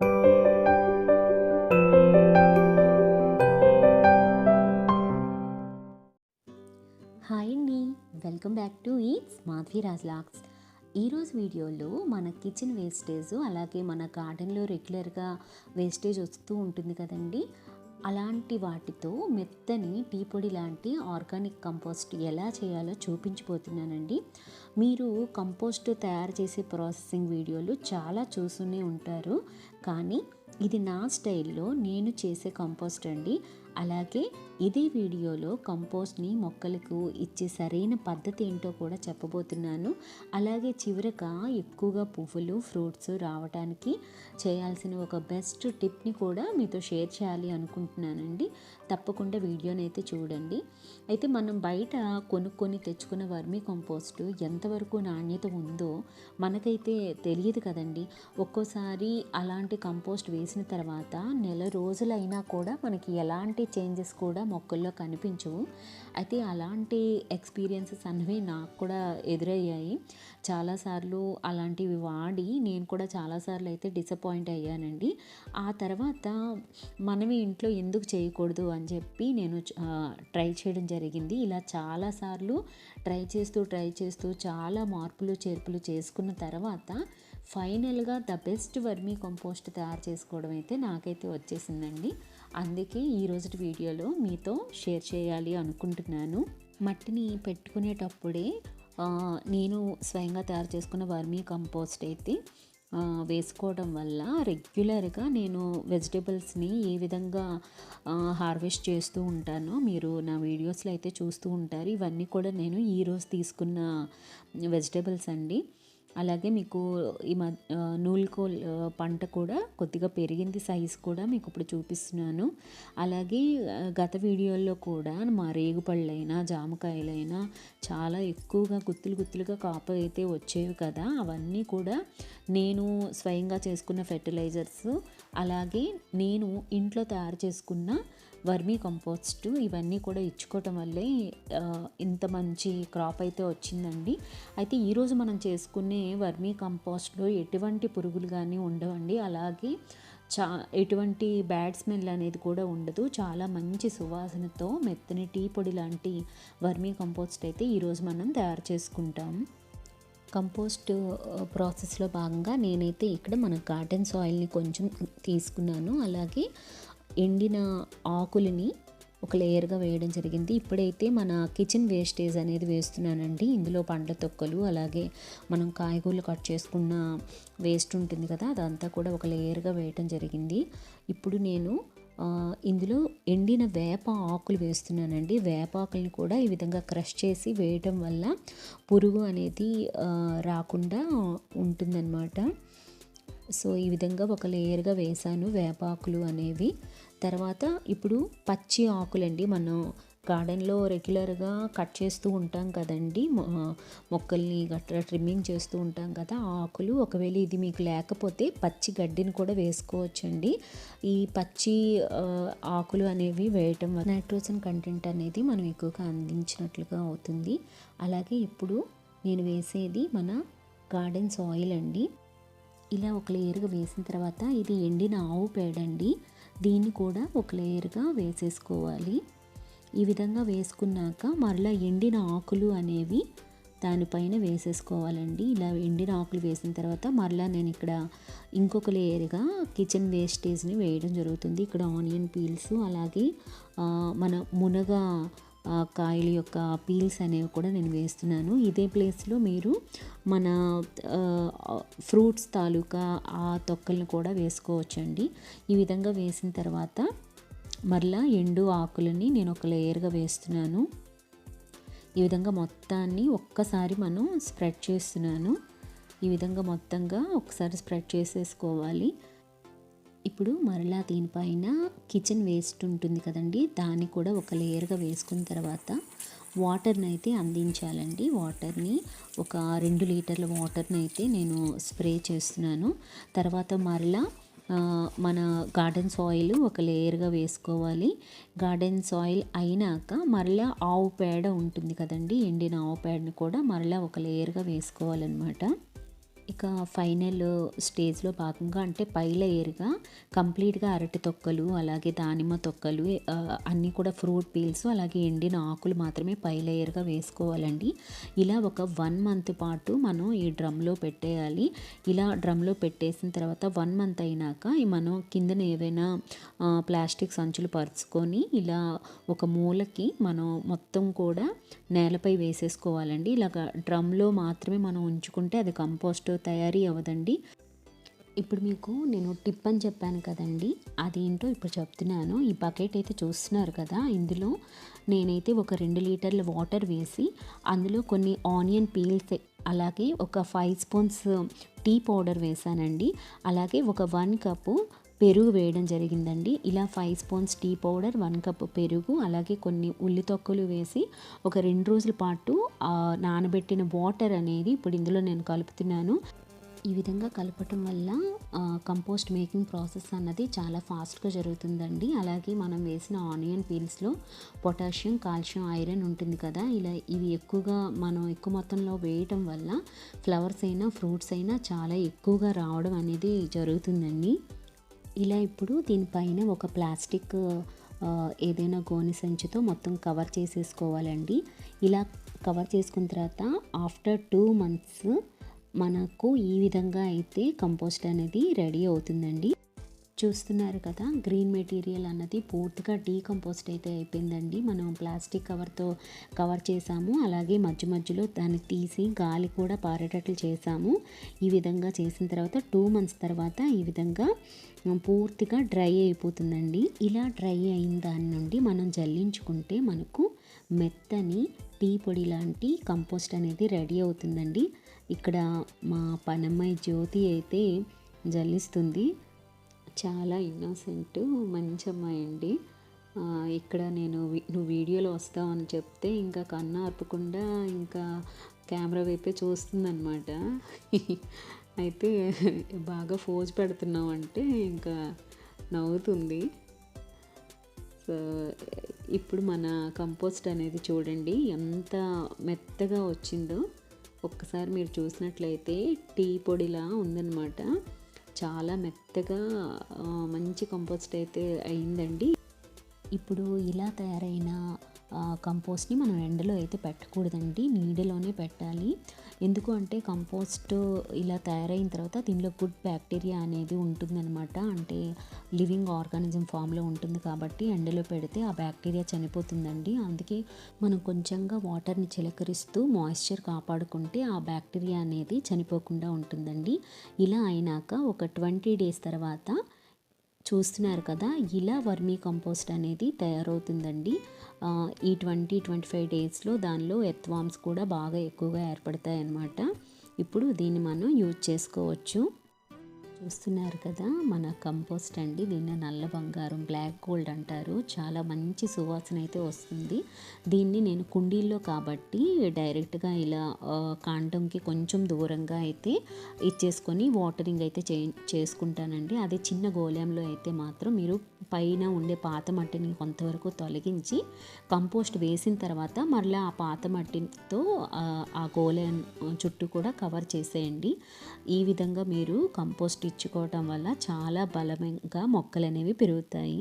Hi అండి. Welcome back to eats Madhavi Raj lakhs ఈరోజు వీడియోలో మన కిచెన్ వేస్టేజ్ అలాగే మన గార్డెన్లో రెగ్యులర్గా వేస్టేజ్ వస్తూ ఉంటుంది కదండి. అలాంటి వాటితో మెత్తని టీ పొడి లాంటి ఆర్గానిక్ కంపోస్ట్ ఎలా చేయాలో చూపించిపోతున్నానండి మీరు కంపోస్ట్ తయారు చేసే ప్రాసెసింగ్ వీడియోలు చాలా చూస్తూనే ఉంటారు. కానీ ఇది నా స్టైల్లో నేను చేసే కంపోస్ట్ అండి. అలాగే ఇదే వీడియోలో కంపోస్ట్ని మొక్కలకు ఇచ్చే సరైన పద్ధతి ఏంటో కూడా చెప్పబోతున్నాను. అలాగే చివరగా ఎక్కువగా పువ్వులు ఫ్రూట్స్ రావడానికి చేయాల్సిన ఒక బెస్ట్ టిప్ని కూడా మీతో షేర్ చేయాలి అనుకుంటున్నానండి. తప్పకుండా వీడియోని అయితే చూడండి. అయితే మనం బయట కొనుక్కొని తెచ్చుకున్న వర్మీ కంపోస్ట్ ఎంతవరకు నాణ్యత ఉందో మనకైతే తెలియదు కదండి. ఒక్కోసారి అలాంటి కంపోస్ట్ వేసిన తర్వాత నెల రోజులైనా కూడా మనకి ఎలాంటి చేంజెస్ కూడా మొక్కల్లో కనిపించవు. అయితే అలాంటి ఎక్స్పీరియన్సెస్ అనేవి నాకు కూడా ఎదురయ్యాయి. చాలాసార్లు అలాంటివి వాడి నేను కూడా చాలాసార్లు అయితే డిసప్పాయింట్ అయ్యానండి. ఆ తర్వాత మనమే ఇంట్లో ఎందుకు చేయకూడదు అని చెప్పి నేను ట్రై చేయడం జరిగింది. ఇలా చాలాసార్లు ట్రై చేస్తూ ట్రై చేస్తూ చాలా మార్పులు చేర్పులు చేసుకున్న తర్వాత ఫైనల్గా ద బెస్ట్ వర్మీ కంపోస్ట్ తయారు చేసుకోవడం అయితే నాకైతే వచ్చేసిందండి. అందుకే ఈరోజు వీడియోలో మీతో షేర్ చేయాలి అనుకుంటున్నాను. మట్టిని పెట్టుకునేటప్పుడే నేను స్వయంగా తయారు చేసుకున్న వర్మీ కంపోస్ట్ అయితే వేసుకోవడం వల్ల రెగ్యులర్గా నేను వెజిటేబుల్స్ని ఏ విధంగా హార్వెస్ట్ చేస్తూ ఉంటానో మీరు నా వీడియోస్లో అయితే చూస్తూ ఉంటారు. ఇవన్నీ కూడా నేను ఈరోజు తీసుకున్న వెజిటేబుల్స్ అండి. అలాగే మీకు ఈ మ నూలుకోల్ పంట కూడా కొద్దిగా పెరిగింది సైజ్ కూడా మీకు ఇప్పుడు చూపిస్తున్నాను. అలాగే గత వీడియోల్లో కూడా మా రేగుపళ్ళైనా జామకాయలైనా చాలా ఎక్కువగా గుత్తులు గుత్తులుగా కాపు అయితే వచ్చేవి కదా అవన్నీ కూడా నేను స్వయంగా చేసుకున్న ఫెర్టిలైజర్స్. అలాగే నేను ఇంట్లో తయారు చేసుకున్న వర్మీ కంపోస్ట్ ఇవన్నీ కూడా ఇచ్చుకోవటం వల్లే ఇంత మంచి క్రాప్ అయితే వచ్చిందండి. అయితే ఈరోజు మనం చేసుకునే వర్మీ కంపోస్ట్లో ఎటువంటి పురుగులు కానీ ఉండవండి. అలాగే చా ఎటువంటి బ్యాడ్ స్మెల్ అనేది కూడా ఉండదు. చాలా మంచి సువాసనతో మెత్తని టీ పొడి లాంటి వర్మీ కంపోస్ట్ అయితే ఈరోజు మనం తయారు చేసుకుంటాం. కంపోస్ట్ ప్రాసెస్లో భాగంగా నేనైతే ఇక్కడ మన గార్డెన్ సాయిల్ని కొంచెం తీసుకున్నాను. అలాగే ఎండిన ఆకులని ఒక లేయర్గా వేయడం జరిగింది. ఇప్పుడైతే మన కిచెన్ వేస్టేజ్ అనేది వేస్తున్నానండి. ఇందులో పండ్ల తొక్కలు అలాగే మనం కాయగూరలు కట్ చేసుకున్న వేస్ట్ ఉంటుంది కదా అదంతా కూడా ఒక లేయర్గా వేయడం జరిగింది. ఇప్పుడు నేను ఇందులో ఎండిన వేప ఆకులు వేస్తున్నానండి. వేప ఆకులను కూడా ఈ విధంగా క్రష్ చేసి వేయటం వల్ల పురుగు అనేది రాకుండా ఉంటుందన్నమాట. సో ఈ విధంగా ఒక లేయర్గా వేసాను వేపాకులు అనేవి. తర్వాత ఇప్పుడు పచ్చి ఆకులండి. మనం గార్డెన్లో రెగ్యులర్గా కట్ చేస్తూ ఉంటాం కదండి. మొక్కల్ని గట్రా ట్రిమ్మింగ్ చేస్తూ ఉంటాం కదా. ఆకులు ఒకవేళ ఇది మీకు లేకపోతే పచ్చి గడ్డిని కూడా వేసుకోవచ్చండి. ఈ పచ్చి ఆకులు అనేవి వేయటం వల్ల నైట్రోజన్ కంటెంట్ అనేది మనం ఎక్కువగా అందించినట్లుగా అవుతుంది. అలాగే ఇప్పుడు నేను వేసేది మన గార్డెన్ సాయిల్ అండి. ఇలా ఒక లేయర్గా వేసిన తర్వాత ఇది ఎండిన ఆవు పేడండి. దీన్ని కూడా ఒక లేయర్గా వేసేసుకోవాలి. ఈ విధంగా వేసుకున్నాక మరలా ఎండిన ఆకులు అనేవి దానిపైన వేసేసుకోవాలండి. ఇలా ఎండిన ఆకులు వేసిన తర్వాత మరలా నేను ఇక్కడ ఇంకొక లేయర్గా కిచెన్ వేస్టేజ్ని వేయడం జరుగుతుంది. ఇక్కడ ఆనియన్ పీల్స్ అలాగే మన మునగ కాయల యొక్క పీల్స్ అనేవి కూడా నేను వేస్తున్నాను. ఇదే ప్లేస్లో మీరు మన ఫ్రూట్స్ తాలూకా ఆ తొక్కల్ని కూడా వేసుకోవచ్చండి. ఈ విధంగా వేసిన తర్వాత మరలా ఎండు ఆకులని నేను ఒక లేయర్గా వేస్తున్నాను. ఈ విధంగా మొత్తాన్ని ఒక్కసారి మనం స్ప్రెడ్ చేస్తున్నాను. ఈ విధంగా మొత్తంగా ఒకసారి స్ప్రెడ్ చేసేసుకోవాలి. ఇప్పుడు మరలా దీనిపైన కిచెన్ వేస్ట్ ఉంటుంది కదండి దాన్ని కూడా ఒక లేయర్గా వేసుకున్న తర్వాత వాటర్ని అయితే అందించాలండి. వాటర్ని ఒక రెండు లీటర్ల వాటర్ని అయితే నేను స్ప్రే చేస్తున్నాను. తర్వాత మరలా మన గార్డెన్ సాయిల్ ఒక లేయర్గా వేసుకోవాలి. గార్డెన్ సాయిల్ అయినాక మరలా ఆవు పేడ ఉంటుంది కదండి ఎండిన ఆవు పేడని కూడా మరలా ఒక లేయర్గా వేసుకోవాలన్నమాట. ఇక ఫైనల్ స్టేజ్లో భాగంగా అంటే పై లేయర్గా కంప్లీట్గా అరటి తొక్కలు అలాగే దానిమ్మ తొక్కలు అన్నీ కూడా ఫ్రూట్ పీల్స్ అలాగే ఎండిన ఆకులు మాత్రమే పై లేయర్గా వేసుకోవాలండి. ఇలా ఒక వన్ మంత్ పాటు మనం ఈ డ్రమ్లో పెట్టేయాలి. ఇలా డ్రమ్లో పెట్టేసిన తర్వాత వన్ మంత్ అయినాక మనం కిందన ఏవైనా ప్లాస్టిక్ సంచులు పరుచుకొని ఇలా ఒక మూలకి మనం మొత్తం కూడా నేలపై వేసేసుకోవాలండి. ఇలాగ డ్రమ్లో మాత్రమే మనం ఉంచుకుంటే అది కంపోస్ట్ తయారీ అవ్వదండి. ఇప్పుడు మీకు నేను టిప్ అని చెప్పాను కదండి. అదేంటో ఇప్పుడు చెప్తున్నాను. ఈ బకెట్ అయితే చూస్తున్నారు కదా ఇందులో నేనైతే ఒక రెండు లీటర్ల వాటర్ వేసి అందులో కొన్ని ఆనియన్ పీల్స్ అలాగే ఒక ఫైవ్ స్పూన్స్ టీ పౌడర్ వేసానండి. అలాగే ఒక వన్ కప్పు పెరుగు వేయడం జరిగిందండి. ఇలా five spoons tea powder one cup పెరుగు అలాగే కొన్ని ఉల్లి తొక్కలు వేసి ఒక రెండు రోజుల పాటు నానబెట్టిన వాటర్ అనేది ఇప్పుడు ఇందులో నేను కలుపుతున్నాను. ఈ విధంగా కలపటం వల్ల కంపోస్ట్ మేకింగ్ ప్రాసెస్ అన్నది చాలా ఫాస్ట్గా జరుగుతుందండి. అలాగే మనం వేసిన ఆనియన్ పీల్స్లో పొటాషియం కాల్షియం ఐరన్ ఉంటుంది కదా. ఇలా ఇవి ఎక్కువగా మనం ఎక్కువ మొత్తంలో వేయటం వల్ల ఫ్లవర్స్ అయినా ఫ్రూట్స్ అయినా చాలా ఎక్కువగా రావడం అనేది జరుగుతుందండి. ఇలా ఇప్పుడు దీనిపైన ఒక ప్లాస్టిక్ ఏదైనా గోనె సంచితో మొత్తం కవర్ చేసేసుకోవాలండి. ఇలా కవర్ చేసుకున్న తర్వాత ఆఫ్టర్ టూ మంత్స్ మనకు ఈ విధంగా అయితే కంపోస్ట్ అనేది రెడీ అవుతుందండి. చూస్తున్నారు కదా గ్రీన్ మెటీరియల్ అన్నది పూర్తిగా డీకంపోస్ట్ అయితే అయిపోయిందండి. మనం ప్లాస్టిక్ కవర్తో కవర్ చేసాము. అలాగే మధ్య మధ్యలో దాన్ని తీసి గాలి కూడా పారేటట్లు చేసాము. ఈ విధంగా చేసిన తర్వాత టూ మంత్స్ తర్వాత ఈ విధంగా పూర్తిగా డ్రై అయిపోతుందండి. ఇలా డ్రై అయిన దాని నుండి మనం జల్లించుకుంటే మనకు మెత్తని టీ పొడి లాంటి కంపోస్ట్ అనేది రెడీ అవుతుందండి. ఇక్కడ మా పనమ్మాయి జ్యోతి అయితే జల్లిస్తుంది. చాలా ఇన్నోసెంట్ మంచి అమ్మాయి అండి. ఇక్కడ నేను నువ్వు వీడియోలో వస్తావని చెప్తే ఇంకా కన్ను ఆర్పకుండా ఇంకా కెమెరా వైపే చూస్తుందన్నమాట. అయితే బాగా ఫోజ్ పెడుతున్నావంటే ఇంకా నవ్వుతుంది. సో ఇప్పుడు మన కంపోస్ట్ అనేది చూడండి ఎంత మెత్తగా వచ్చిందో. ఒక్కసారి మీరు చూసినట్లయితే టీ పొడిలా ఉందన్నమాట. చాలా మెత్తగా మంచి కంపోస్ట్ అయితే అయిందండి. ఇప్పుడు ఇలా తయారైన కంపోస్ట్ని మనం ఎండలో అయితే పెట్టకూడదండి నీడలోనే పెట్టాలి. ఎందుకు అంటే కంపోస్ట్ ఇలా తయారైన తర్వాత దీనిలో గుడ్ బ్యాక్టీరియా అనేది ఉంటుందన్నమాట. అంటే లివింగ్ ఆర్గానిజం ఫామ్లో ఉంటుంది కాబట్టి ఎండలో పెడితే ఆ బ్యాక్టీరియా చనిపోతుందండి. అందుకే మనం కొంచెంగా వాటర్ని చిలకరిస్తూ మాయిశ్చర్ కాపాడుకుంటే ఆ బ్యాక్టీరియా అనేది చనిపోకుండా ఉంటుందండి. ఇలా అయినాక ఒక ట్వంటీ డేస్ తర్వాత చూస్తున్నారు కదా ఇలా వర్మీ కంపోస్ట్ అనేది తయారవుతుందండి. ఈ ట్వంటీ ట్వంటీ ఫైవ్ డేస్లో దానిలో ఎత్వామ్స్ కూడా బాగా ఎక్కువగా ఏర్పడతాయి అన్నమాట ఇప్పుడు దీన్ని మనం యూజ్ చేసుకోవచ్చు. చూస్తున్నారు కదా మన కంపోస్ట్ అండి దీన్ని నల్ల బంగారం బ్లాక్ గోల్డ్ అంటారు. చాలా మంచి సువాసన అయితే వస్తుంది. దీన్ని నేను కుండీల్లో కాబట్టి డైరెక్ట్గా ఇలా కాండంకి కొంచెం దూరంగా అయితే ఇచ్చేసుకొని వాటరింగ్ అయితే చే చేసుకుంటానండి. అదే చిన్న గోళంలో అయితే మాత్రం మీరు పైన ఉండే పాత మట్టిని కొంతవరకు తొలగించి కంపోస్ట్ వేసిన తర్వాత మరలా ఆ పాత మట్టితో ఆ, ఆ గోళం చుట్టూ కూడా కవర్ చేసేయండి. ఈ విధంగా మీరు కంపోస్ట్ ఇచ్చుకోవటం వల్ల చాలా బలంగా మొక్కలు అనేవి పెరుగుతాయి.